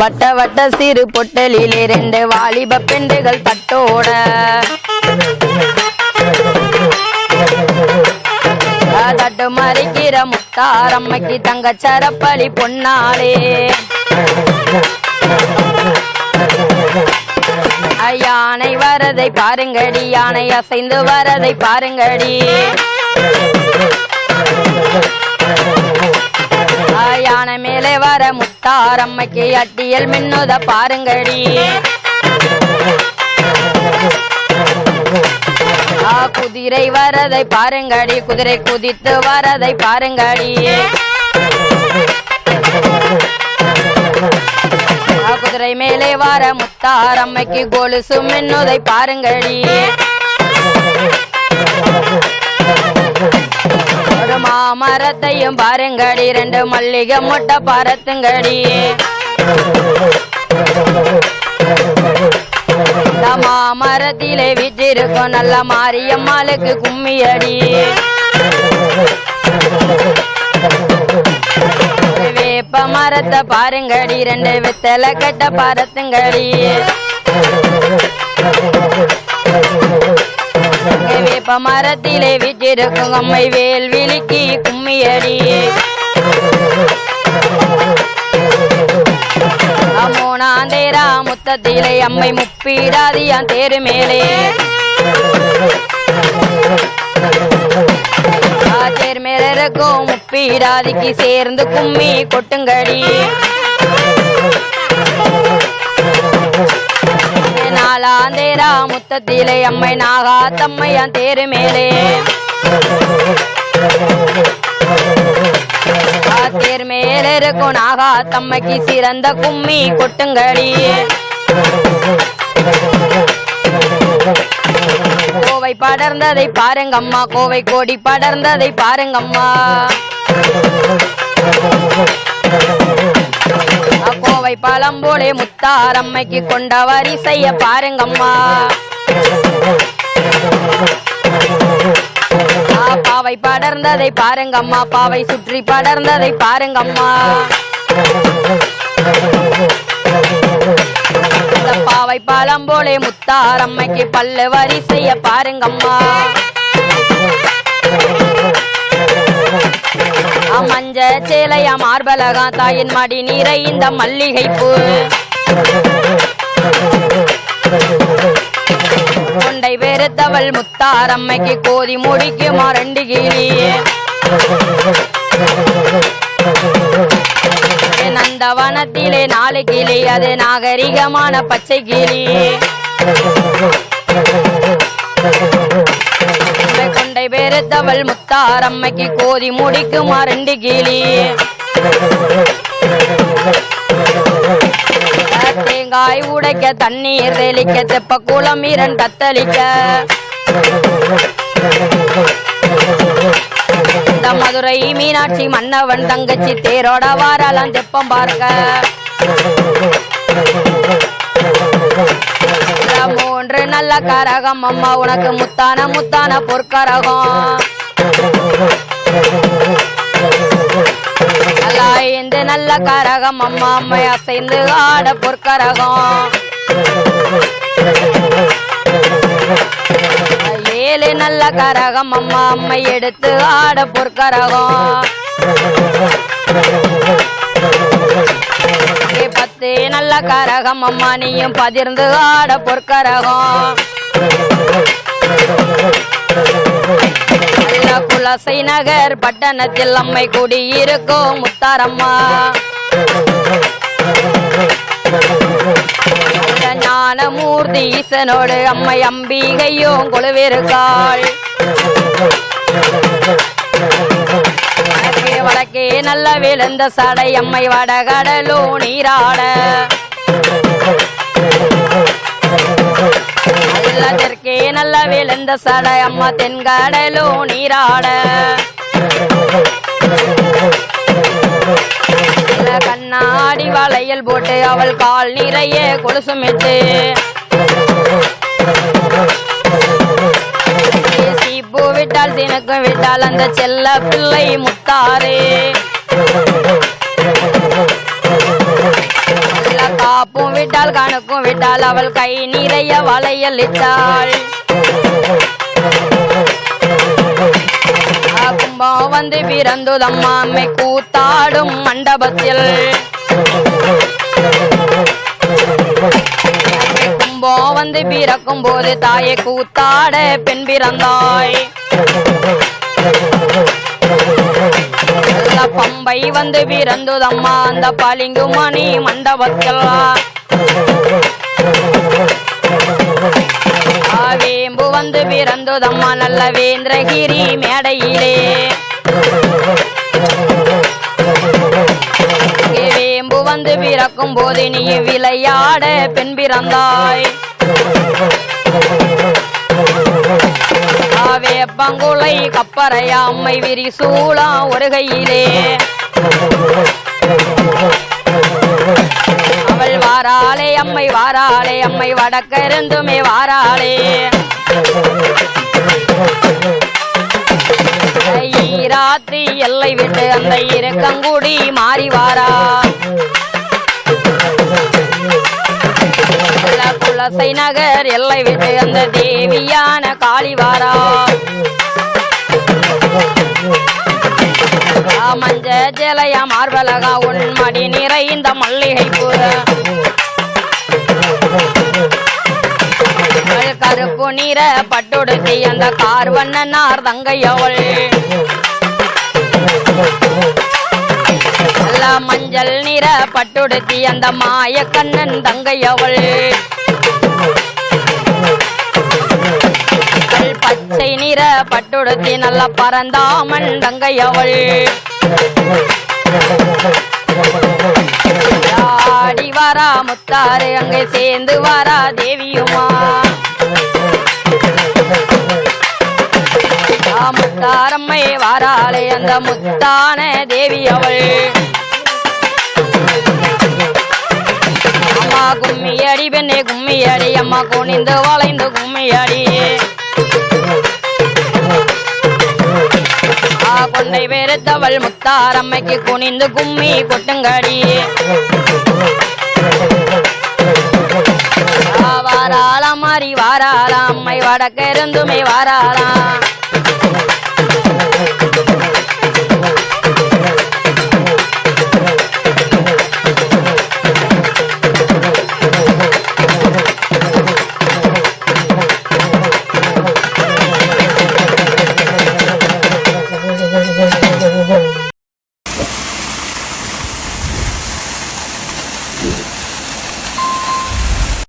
வட்ட வட்ட சிறு பொட்டலில் இரண்டு வாலிப பெண்டுகள் தட்டோட தட்டு முத்தார் அம்மைக்கு தங்க சரப்பலி பொன்னாளே. யானை வரதை பாருங்கடி யானை அசைந்து வரதை பாருங்கடி. முத்தாரம்மைக்கு அட்டியல் மின்னுத பாருங்கடி. குதிரை வரதை பாருங்கடி குதிரை குதித்து வரதை பாருங்கடி. குதிரை மேலே வர முத்தாரம்மைக்கு கொலுசு மின்னுதை பாருங்கடி. ஒரு மாமரத்தையும் பாருங்கடி ரெண்டு மல்லிகை முட்டை பறத்துங்கடி. மாமரத்திலே வீற்றிருக்கும் நல்ல மாரியம்மாளுக்கு கும்மியடி. வேப்ப மரத்தை பாருங்கடி ரெண்டு வித்தலை கட்ட பறத்துங்கடி. வேப்ப மரத்திலே வீற்றிருக்கும் அம்மை வேல் விழுக்கி கும்மியடி. மூணாந்தேரா முத்தத்திலே அம்மை முப்பீடாதியான் தேரு மேலே. தேர் மேல இருக்கும் முப்பீடாதிக்கு சேர்ந்து கும்மி கொட்டுங்கடி. நாலாந்தேரா முத்தத்திலே அம்மை நாகாத்தம்மையான் தேரு மேலே. ஆ, தேர் மேல இருக்கும் நாகாத்தம்மைக்கு சிறந்த கும்மி கொட்டுங்கடி. கோவை படர்ந்ததை பாருங்கம்மா கோவை கோடி படர்ந்ததை பாருங்கம்மா. கோவை பழம் போலே முத்தாரம்மைக்கு கொண்ட வரிசைய பாருங்கம்மா. பாவை படர்ந்ததை பாருங்கம்மா. பாவை சுற்றி படர்ந்ததை பாருங்கம்மா. பாவை பழம் போலே முத்தாரம்மைக்கு பல்லு வரிசைய பாருங்கம்மா. மஞ்ச சேலையா மார்பலகா தாயின் மடி நீரை இந்த மல்லிகை பூ. கொண்டை வெறுத்தவள் முத்தாரம்மைக்கு கோதி முடிக்குமா ரெண்டு கிளி நந்தவனத்திலே நாலு கிளி அது நாகரிகமான பச்சை கிளி வேறு தவள் முத்தார் முத்தாரம்மைக்கு கோதி முடிக்குமா ரெண்டு கிளி தேங்காய் உடைக்க தண்ணீர் தெளிக்க தெப்ப குளம் இரண்டு தத்தளிக்க. இந்த மதுரை மீனாட்சி மன்னவன் தங்கச்சி தேரோட வாரலாம் தெப்பம் பார்க்க. நல்ல கரகம் அம்மா உனக்கு முத்தான முத்தான பொற்கரகம். நல்லா இந்த நல்ல கரகம் அம்மா அம்மை அசைந்து ஆட பொற்கரகம். ஏழு நல்ல கரகம் அம்மா அம்மை எடுத்து ஆட பொற்கரகம். கரகம் அம்மா நீயும் பதிர்ந்து ஆட பொற்கரகம். குலசை நகர் பட்டணத்தில் அம்மை குடியிருக்கும் முத்தாரம்மா. ஞானமூர்த்தி ஈசனோடு அம்மை அம்பிகையும் குழுவிருக்காள் வடக்கே வடக்கே நல்ல விழுந்த சடை அம்மை வடகடலோ நீராட. நல்ல நல்ல விழுந்த சடை அம்மா தென்கடலோ நீராட. கண்ணாடி வளையல் போட்டு அவள் கால் நிறைய கொலுசுமிட்டு. சீப்பு விட்டால் சினக்கும் விட்டால் அந்த செல்ல பிள்ளை முத்தாரே. விட்டால் கணக்கும் விட்டால் அவள் கை நிறைய வளையல் இட்டாள். கும்பம் வந்து பிறந்துதம்மா அம்மை கூத்தாடும் மண்டபத்தில். கும்பம் வந்து பிறக்கும் போது தாயை கூத்தாட பெண் பிறந்தாய் பம்பை வந்து பிறந்துதம்மா அந்த பளிங்கு மணி மண்டபத்தில். வேம்பு வந்து பிறந்ததம்மா நல்ல வேந்திரகிரி மேடையிலே. வேம்பு வந்து பிறக்கும் போது நீ விளையாட பெண் பிறந்தாய். ஆ, வேப்பங்குலை அம்மை விரி சூளம் ஒரு கையிலே. வாராளே அம்மை வாராளே அம்மை வடக்கருந்துமே வாராளே. ராத்திரி எல்லை விட்டு அந்த இறக்கங்குடி மாறி வாரா. குலசை நகர் எல்லை விட்டு அந்த தேவியான காளிவாரா மஞ்ச ஜலயா மார்பலகா உன் மடி நிறைந்த மல்லிகை பூரா. கண்ணீர பட்டுடுத்தி அந்த கார்வண்ணனார் தங்கையவள். மஞ்சள் நிற பட்டுடுத்தி அந்த மாயக்கண்ணன் தங்கையவள். அவள் பச்சை நிற பட்டுடுத்தி நல்ல பரந்தாமன் தங்கையவள். ஆடி வரா முத்தாறு அங்கே சேர்ந்து வாரா தேவியுமா முத்தாரம்மை வாராளே அந்த முத்தான தேவி அவள். அம்மா கும்மியடி பெண்ணே கும்மியடி அம்மா குனிந்து வளைந்து கும்மியடி ஆ கொண்டை வெறுத்தவள் முத்தாரம்மைக்கு குனிந்து கும்மி கொட்டுங்கடி. ஆ, வாராளாம் மாறி வாராளாம் அம்மை வடக்கிருந்துமே வாராளாம்